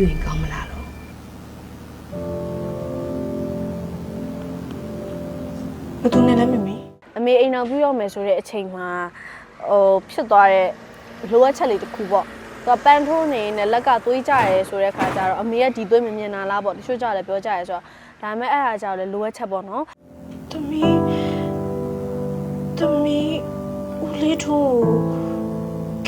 ပြုရင်ကောင်းမလားလို့ဘယ်သူနဲ့လဲမမီအမေအိမ်အောင်ပြုရောက်မယ်ဆိုတဲ့အချိန်မှာဟိုဖြစ်သွားတဲ့လိုအပ်ချက်လေးတစ်ခုပေါ့သူကပန်းထိုးနေနဲ့လက်ကသွေးကြရဲဆိုတဲ့ခါကျတော့အမေကဒီသွေးမမြင်တာလားပေါ့တချို့ကြလည်းပြောကြရဲဆိုတော့ဒါပေမဲ့အဲ့ဒါကြောင့်လည်းလိုအပ်ချက်ပေါ့နော်သမီးသမီးဦးလေးထိုး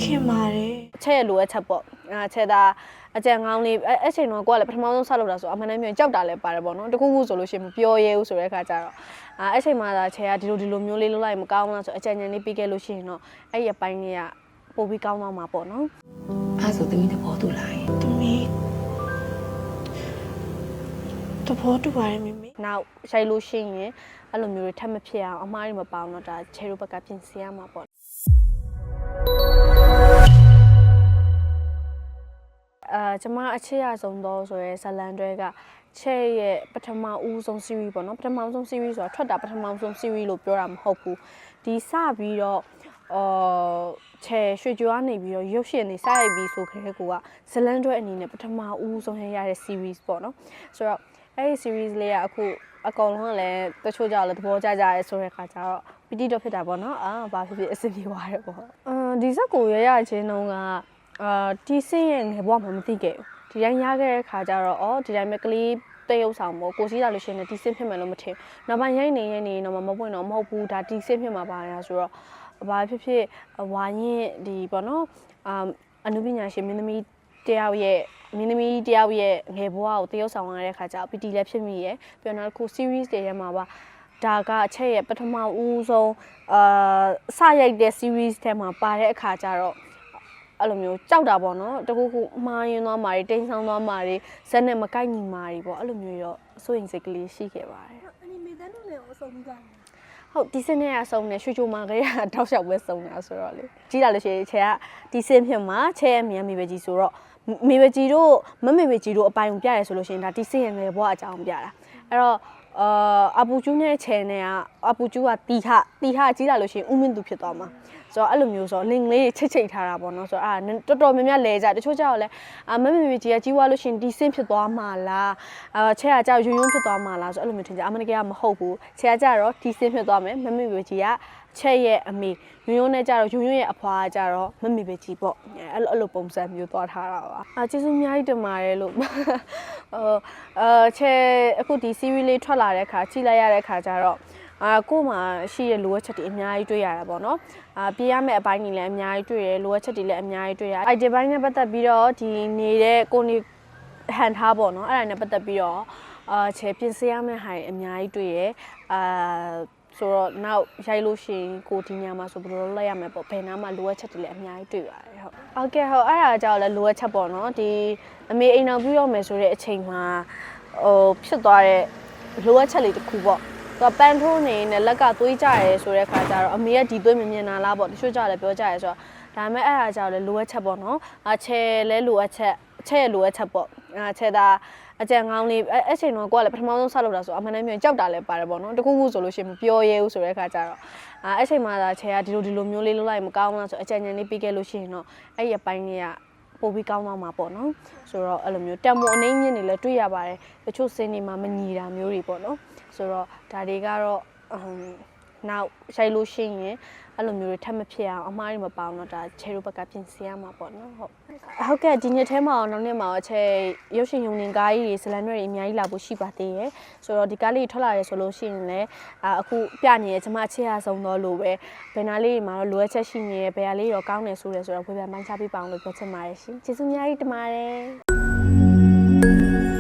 ခင်ပါတယ်အချက်ရလိုအပ်ချက်ပေါ့အဲချက်သား အကြံကောင်းလေးအဲ့အဲ့ချိန်တော့ကိုကလည်းပထမဆုံးဆက်လုပ်တာဆိုအမှန်တမ်းပြောရင်ကြောက်တာလည်းပါတယ်ပေါ့နော်တခုခုဆိုလို့ရှိရင်မပြောရဲဘူးဆိုတဲ့ခါကျတော့အဲအဲ့ချိန်မှာသာချေကဒီလိုဒီလိုမျိုးလေးလုပ်လိုက်မကောင်းဘူးလားဆိုအကြံဉာဏ်လေးပြီးခဲ့လို့ရှိရင်တော့အဲ့ဒီအပိုင်းလေးကပို့ပြီးကောင်းသွားမှာပေါ့နော်အဲ့ဆိုသမီးသဘောတူလားသမီးသဘောတူပါတယ်မမီနောက်ရိုက်လို့ရှိရင်အဲ့လိုမျိုးတွေထပ်မဖြစ်အောင်အမားတွေမပေါအောင်တော့ဒါချေတို့ဘက်ကပြင်ဆင်ရမှာပေါ့ ကျမအချစ်ရဆုံးတော့ဆိုရဲဇလန်တွေကချဲရဲ့ပထမဦးဆုံး series ပေါ့နော်ပထမဆုံး series ဆိုတာထွက်တာပထမဆုံး series လို့ပြောတာမဟုတ်ဘူးဒီစပြီးတော့အော်ချဲရွှေကြွားနေပြီးတော့ရုပ်ရှင်နေစရိုက်ပြီးဆိုခဲကိုကဇလန်တွေအနေနဲ့ပထမဦးဆုံးရရတဲ့ series ပေါ့နော်ဆိုတော့အဲ့ဒီ series လေးကအခုအကောင်လုံးကလည်းတချို့ကြောက်လည်းသဘောကျကြရဲဆိုတဲ့ခါကျတော့ပီတိတော့ဖြစ်တာပေါ့နော်အာဘာဖြစ်ဖြစ်အဆင်ပြေသွားတယ်ပေါ့အမ်ဒီဇက်ကိုရရချင်းတုန်းက အာတီးစင်းရဲ့ငယ်ဘဝမှာမသိခဲ့ဘူးဒီတိုင်းရခဲ့တဲ့ခါကျတော့အော်ဒီတိုင်းပဲကလေးတရုပ်ဆောင်ပေါ့ကိုစီးလာလို့ရှိရင်လည်းတီးစင်းဖြစ်မယ်လို့မထင်ဘူးနောက်ပိုင်းရိုက်နေရိုက်နေတော့မပွင့်တော့မဟုတ်ဘူးဒါတီးစင်းဖြစ်မှာပါညာဆိုတော့ဘာဖြစ်ဖြစ်ဝိုင်းရင်ဒီပေါ့နော်အာအနုပညာရှင်မင်းသမီးတယောက်ရဲ့မင်းသမီးတယောက်ရဲ့ငယ်ဘဝကိုတရုပ်ဆောင်ရတဲ့ခါကျတော့ပီတီလည်းဖြစ်မိရယ်ပြီးတော့နောက်တစ်ခု series တွေထဲမှာပါဒါကအချက်ရဲ့ပထမဦးဆုံးအာစရိုက်တဲ့ series ထဲမှာပါတဲ့အခါကျတော့ အဲ့လိုမျိုးကြောက်တာပေါ့နော်တကူကူမှားရင်သွားမှာတွေတိမ်ဆောင်သွားမှာတွေဇက်နဲ့မကိုက်ညီမှာတွေပေါ့အဲ့လိုမျိုးရောအစိုးရင်စိတ်ကလေးရှိခဲ့ပါတယ်အနီမေတန်တို့လည်းအဆုံးကြတယ်ဟုတ်ဒီစင်းနဲ့အဆုံးနဲ့ရွှေချိုမာကလေးကတောက်လျှောက်ပဲဆုံးတာဆိုတော့လေကြီးလာလို့ရှိရင်ချေကဒီစင်းဖြစ်မှာချဲအမြန်မိပဲကြီးဆိုတော့ မိပဲကြီးတို့မမေပဲကြီးတို့အပိုင်ကိုပြရဲဆိုလို့ရှိရင်ဒါဒီစင်းရဲ့ငယ်ဘဝအကြောင်းပြတာအဲ့တော့အာအပူကျူးနဲ့ချဲနဲ့ကအပူကျူးကတီထတီထကြီးလာလို့ရှိရင်ဥမင်းသူဖြစ်သွားမှာဆိုတော့အဲ့လိုမျိုးဆိုတော့လင်လေးချိတ်ချိတ်ထားတာပေါ့နော်ဆိုတော့အာတော်တော်များများလဲကြတချို့ကြောက်လဲအာမမေမေကြီးကကြီးွားလို့ရှိရင်ဒီစင်းဖြစ်သွားမှာလားအာချဲကကြောက်ယွန်းယွန်းဖြစ်သွားမှာလားဆိုအဲ့လိုမျိုးထင်ကြအမနကကမဟုတ်ဘူးချဲကကြတော့ဒီစင်းဖြစ်သွားမယ်မမေမေကြီးက ချက်ရဲ့အမေယွန်းယွန်းနဲ့ကြတော့ယွန်းယွန်းရဲ့အဖွားကကြတော့မမေမေကြီးပေါ့အဲ့လိုအဲ့လိုပုံစံမျိုးသွားထားတာပါအာကျေးဇူးအများကြီးတင်ပါတယ်လို့ဟိုအာချဲအခုဒီ series လေးထွက်လာတဲ့ခါကြည့်လိုက်ရတဲ့ခါကျတော့အာကို့မှာရှိတဲ့လိုအပ်ချက်တွေအများကြီးတွေ့ရတာပေါ့နော်အာပြေးရမယ့်အပိုင်းတွေလည်းအများကြီးတွေ့ရလိုအပ်ချက်တွေလည်းအများကြီးတွေ့ရအိုက်ဒီပိုင်းနဲ့ပတ်သက်ပြီးတော့ဒီနေတဲ့ကိုနေဟန်ထားပေါ့နော်အဲ့ဒါနဲ့ပတ်သက်ပြီးတော့အာချေပြင်ဆင်ရမယ့်ဟာတွေအများကြီးတွေ့ရအာ ဆိုတော့နောက်ရိုက်လို့ရှိရင်ကိုဒီညမှာဆိုဘယ်လိုလုပ်လိုက်ရမလဲပေါ့ဘယ်နားမှာလိုအပ်ချက်တွေလည်းအများကြီးတွေ့ပါတယ်ဟုတ်ဟုတ်ကဲ့ဟုတ်အဲ့ဒါကြောင့်လည်းလိုအပ်ချက်ပေါ့နော်ဒီအမေအိမ်အောင်ပြုရောက်မယ်ဆိုတဲ့အချိန်မှာဟိုဖြစ်သွားတဲ့လိုအပ်ချက်လေးတစ်ခုပေါ့သူကပန်းထိုးနေနဲ့လက်ကသွေးကြရဲဆိုတဲ့ခါကျတော့အမေကဒီသွေးမမြင်တာလားပေါ့တချို့ကြလည်းပြောကြရဲဆိုတော့ဒါပေမဲ့အဲ့ဒါကြောင့်လည်းလိုအပ်ချက်ပေါ့နော်အချဲလဲလိုအပ်ချက်အချဲလိုအပ်ချက်ပေါ့အ ချဲသားအကြံကောင်းလေးအဲ့အဲ့ချိန်တော့ကိုကလည်းပထမဆုံးဆက်လုပ်တာဆိုအမှန်တမ်းပြောရင်ကြောက်တာလည်းပါတယ်ပေါ့နော်တခုခုဆိုလို့ရှိရင်မပြောရဲဘူးဆိုတဲ့ခါကျတော့အဲအဲ့ချိန်မှာသာချဲကဒီလိုဒီလိုမျိုးလေးလုပ်လိုက်မကောင်းဘူးလားဆိုအကြံဉာဏ်လေးပြီးခဲ့လို့ရှိရင်တော့အဲ့ဒီအပိုင်းလေးကပို့ပြီးကောင်းသွားမှာပေါ့နော်ဆိုတော့အဲ့လိုမျိုးတံမိုးအနေမြင့်နေလည်းတွေ့ရပါတယ်တချို့စင်းတွေမှာမညီတာမျိုးတွေပေါ့နော်ဆိုတော့ဒါတွေကတော့အမ် နောက်ရိုက်လို့ရှိရင်အဲ့လိုမျိုးတွေထပ်မဖြစ်အောင်အမားတွေမပေါအောင်တော့ဒါချဲတို့ဘက်ကပြင်ဆင်ရမှာပေါ့နော်ဟုတ်ဟုတ်ကဲ့ဒီနှစ်ထဲမှာတော့နောက်နှစ်မှာတော့ချဲရုပ်ရှင်ယုံနေကားကြီးတွေဇလန်တွေအများကြီးလာဖို့ရှိပါသေးတယ်ဆိုတော့ဒီကားလေးထွက်လာရဲဆိုလို့ရှိရင်လည်းအာအခုပြနေရကျွန်မချဲရဆုံးတော့လို့ပဲဘယ်နာလေးတွေမှာတော့လိုအပ်ချက်ရှိနေရယ်ဘယ်ဟာလေးတော့ကောင်းတယ်ဆိုရဲဆိုတော့ဝေဖန်ပိုင်းချပေးပါအောင်လို့ပြောချင်ပါတယ်ရှင်ကျေးဇူးအများကြီးတင်ပါတယ်